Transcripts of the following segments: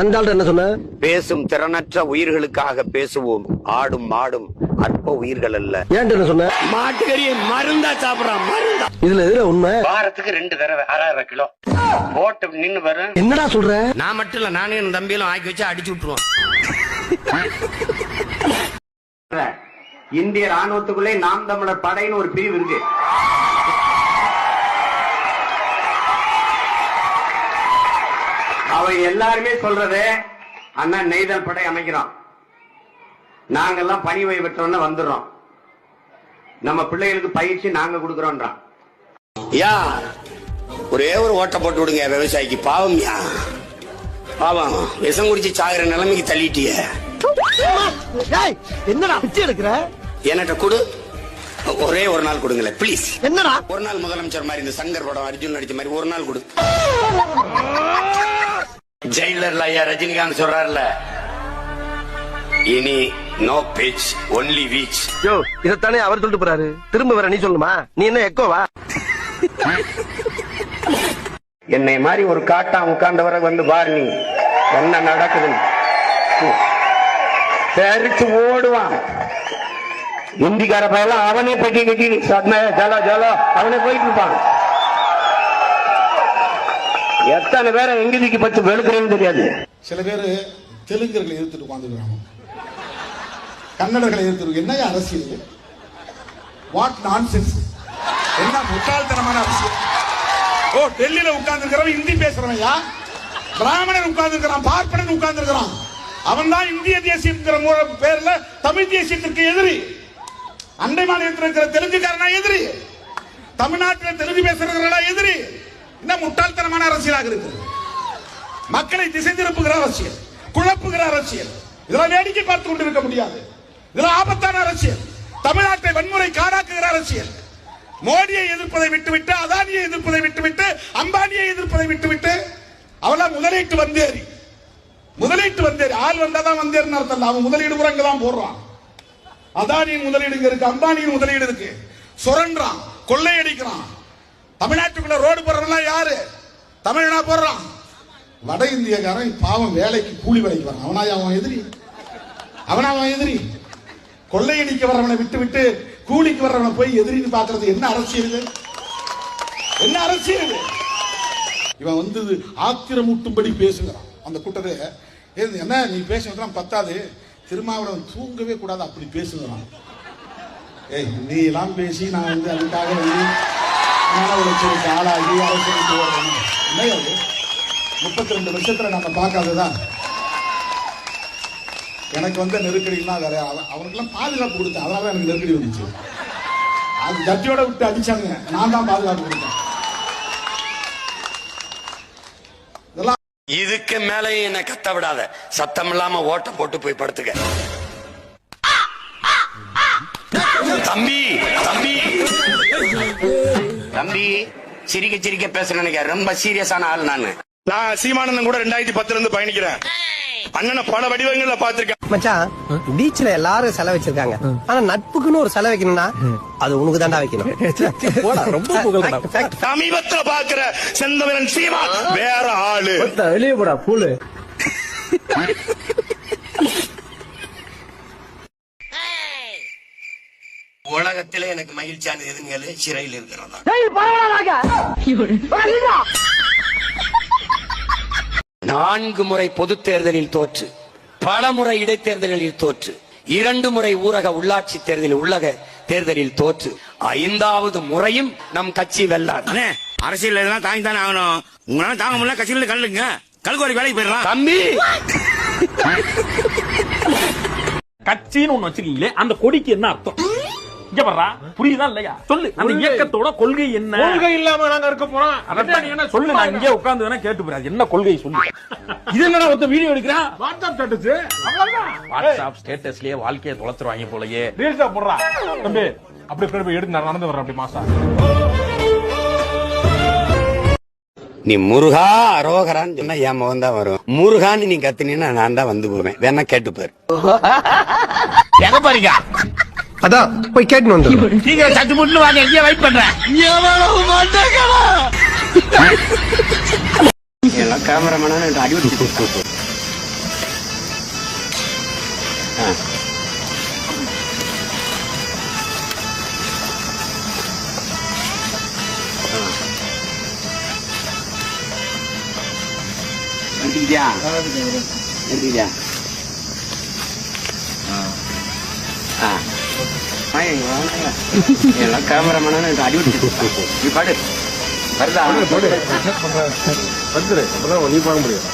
அந்த என்ன சொன்ன? பேசும் திறனற்ற உயிர்களுக்காக பேசுவோம். ஆடும் மாடும் அற்ப உயிர்கள் அல்ல. ஏன்ட்ட என்ன சொன்ன? மாட்டுக்கறியை மருந்தா சாப்பிடறான் மருந்தா. இதுல எதுல உண்மை. வாரத்துக்கு ரெண்டு தடவை அரை கிலோ. போட்டு நின்னு வரும் என்னடா சொல்ற? நான் மட்டும் இல்ல நானே என் தம்பியிலும் ஆக்கி வச்சு அடிச்சு விட்டுருவோம். இந்திய ராணுவத்துக்குள்ளே நாம் தமிழர் படைன்னு ஒரு பிரிவு இருக்கு. அவன் எல்லாருமே சொல்றது அண்ணன் நெய்தல் படை அமைக்கிறோம் நாங்கெல்லாம் பணி ஓய்வு பெற்றோன்னு வந்துடுறோம். நம்ம பிள்ளைகளுக்கு பயிற்சி நாங்க கொடுக்கறோம்ன்றான். யா ஒரே ஒரு ஓட்டை போட்டு விடுங்க விவசாயிக்கு. பாவம் யா. பாவம். விஷம் குடிச்சு சாகுற நிலைமைக்கு தள்ளிட்டிய. என்னடா பிச்சை எடுக்கிற? என்கிட்ட கொடு. ஒரே ஒரு நாள் கொடுங்களேன் ப்ளீஸ் என்னடா? ஒரு நாள் முதலமைச்சர் மாதிரி இந்த சங்கர் படம் அர்ஜுன் நடிச்ச மாதிரி ஒரு நாள் கொடு. ஜெயிலர்ல ஐயா ரஜினிகாந்த் சொல்றாருல. இனி நோ பேச் ஒன்லி வீச் யோ இதத்தானே அவர் சொல்லிட்டு போறாரு. திரும்ப வர நீ சொல்லுமா நீ என்ன எக்கோவா என்னை மாதிரி ஒரு காட்டா உட்கார்ந்தவரை வந்து பாரு நீ. என்ன நடக்குதுன்னு? தெரிச்சு ஓடுவான். இந்திக்கார பையெல்லாம் அவனே பெட்டி கட்டி ஜலோ ஜலோ அவனே போயிட்டு இருப்பான். எத்தனை பேரை எங்கிதிக்கு பத்து வெளுக்கிறேன்னு தெரியாது. சில பேர் தெலுங்கர்களை எதிர்த்துட்டு உட்காந்துருக்காங்க கன்னடர்களை எதிர்த்து என்னையா அரசியல் வாட் நான்சென்ஸ் என்ன முட்டாள்தனமான அரசியல்? ஓ டெல்லியில உட்கார்ந்துருக்கிறவன் ஹிந்தி பேசுறவையா பிராமணன் உட்கார்ந்துருக்கிறான் பார்ப்பனன் உட்கார்ந்துருக்கிறான். அவன் தான் இந்திய தேசியங்கிற மூல- பேர்ல தமிழ் தேசியத்திற்கு எதிரி. அண்டை மாநிலத்தில் இருக்கிற தெலுங்குக்காரனா எதிரி. தமிழ்நாட்டில் தெலுங்கு பேசுறவர்களா எதிரி. என்ன முட்டாள்தனமான அரசியலாக இருக்குது? மக்களை திசை திருப்புகிற அரசியல் குழப்புகிற அரசியல். இதெல்லாம் வேடிக்கை பார்த்து கொண்டிருக்க முடியாது. இதெல்லாம் ஆபத்தான அரசியல். தமிழ்நாட்டை வன்முறை காடாக்குகிற அரசியல். மோடியை எதிர்ப்பதை விட்டுவிட்டு அதானியை எதிர்ப்பதை விட்டுவிட்டு அம்பானியை எதிர்ப்பதை விட்டுவிட்டு அவெல்லாம் முதலீட்டு வந்தேறி. முதலீட்டு வந்தேறி. ஆள் வந்தாதான் வந்தேறின்னு அர்த்தம் அவன் முதலீடு கூட அங்கதான் போடுறான். அதானியின் முதலீடு இங்க இருக்கு அம்பானியின் முதலீடு இருக்கு. சுரண்டான் கொள்ளையடிக்கிறான். தமிழ்நாட்டுக்குள்ள ரோடு போடுறவன்லாம் யாரு? தமிழனா போடுறான். வட இந்தியக்காரன் பாவம் வேலைக்கு கூலி வேலைக்கு வரான். அவனா அவன் எதிரி? அவனா அவன் எதிரி? கொள்ளையடிக்க வர்றவனை விட்டு விட்டு கூலிக்கு வர்றவனை போய் எதிரின்னு பாக்குறது என்ன அரசியல் இது? என்ன அரசியல் இவன் வந்து ஆத்திரமூட்டும்படி பேசுகிறான். அந்த கூட்டத்தை ஏது, என்ன நீ பேசுறதுலாம் பத்தாது. திருமாவளவன் தூங்கவே கூடாது அப்படி பேசுகிறான். ஏய் நீ எல்லாம் பேசி நான் வந்து அதுக்காக வந்து மன உளைச்சலுக்கு ஆளாகி அரசுக்கு ஓடுறேன் முப்பத்தி ரெண்டு வருஷத்துல நம்ம பார்க்காததான் எனக்கு வந்த நெருக்கடிலாம் வேற? அவ- பாதுகாப்பு கொடுத்தேன். அதனால தான் எனக்கு நெருக்கடி வந்துச்சு. அது ஜட்ஜியோட விட்டு அடிச்சாங்க நான் தான் பாதுகாப்பு கொடுத்தேன். இதுக்கு மேலே என்ன கத்த விடாத. சத்தம் இல்லாம ஓட்ட போட்டு போய் படுத்துக்க. தம்பி தம்பி. தம்பி சிரிக்க சிரிக்க பேசுறேன் நினைக்கிறேன். ரொம்ப சீரியஸான ஆள் நானு. நான் சீமானந்தன் கூட ரெண்டாயிரத்தி பத்துல இருந்து பயணிக்கிறேன். அண்ணனை பல வடிவங்கள்ல பாத்திருக்கேன் மச்சான் பீச்ல எல்லாரும் செலவு வச்சிருக்காங்க. ஆனா நட்புக்குன்னு ஒரு செலவு வைக்கணும்னா அது உனக்கு தாண்டா வைக்கணும். போடா ரொம்ப சமீபத்துல பாக்குற செந்தமிழன் சீமா வேற ஆளு. வெளியே போடா பூலு. உலகத்திலே எனக்கு மகிழ்ச்சியானது எதுன்னு கேளு, சிறையில் இருக்கிறதா நான்கு முறை பொது தேர்தலில் தோற்று பல முறை இடைத்தேர்தலில் தோற்று இரண்டு முறை ஊரக உள்ளாட்சி தேர்தலில் உள்ளக தேர்தலில் தோற்று ஐந்தாவது முறையும் நம் கட்சி வெல்லாது அரசியல் இதெல்லாம் தாங்கி தானே ஆகணும். உங்களால தாங்க முடியல கட்சியில கல்லுங்க. கல்குவாரி வேலைக்கு போயிடலாம். தம்பி! கட்சின்னு ஒண்ணு வச்சிருக்கீங்களே அந்த கொடிக்கு என்ன அர்த்தம்? இங்க வர்றா புரியுதா இல்லையா? சொல்லு அந்த இயக்கத்தோட கொள்கை என்ன? கொள்கை இல்லாம நாங்க இருக்க போறோம். அதான் நீ என்ன சொல்லு நான் இங்கே உட்கார்ந்து வேணா கேட்டு போறேன். என்ன கொள்கை சொல்லு? இது ஒருத்த வீடியோ எடுக்கிறான்? வாட்ஸ்அப் ஸ்டேட்டஸ் அவ்வளவுதான். வாட்ஸ்அப் ஸ்டேட்டஸ்லயே வாழ்க்கையை தொலைச்சிருவாங்க போலயே. ரீல்ஸா போடுறா. தம்பி அப்படி இப்படி போய் எடுத்து நான் நடந்து வர்றேன் அப்படி மாசா. நீ முருகா அரோகரான்னு சொன்னா என் முகம் தான் வரும். முருகான்னு நீ கத்துனீன்னா நான் தான் வந்து போவேன். வேணா கேட்டு எங்க போறீங்க அதான் போய் கேட்டு வந்து நீங்க சட்டு முட்டு வாங்க எங்கேயே வெயிட் பண்றேன். எல்லாம் கேமராமேனா அடிபடி எடுத்துக்கிட்டியா எடுத்துக்கிட்டியா எல்லாம் நீ பாடு. வருதா? அப்பதான் நீ முடியும்?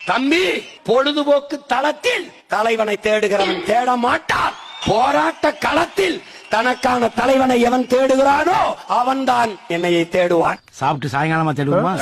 தம்பி பொழுதுபோக்கு தளத்தில் தலைவனை தேடுகிறவன் தேட மாட்டான். போராட்ட களத்தில் தனக்கான தலைவனை எவன் தேடுகிறானோ அவன்தான் என்னையை தேடுவான். சாப்பிட்டு சாயங்காலமா தேடுவோமா?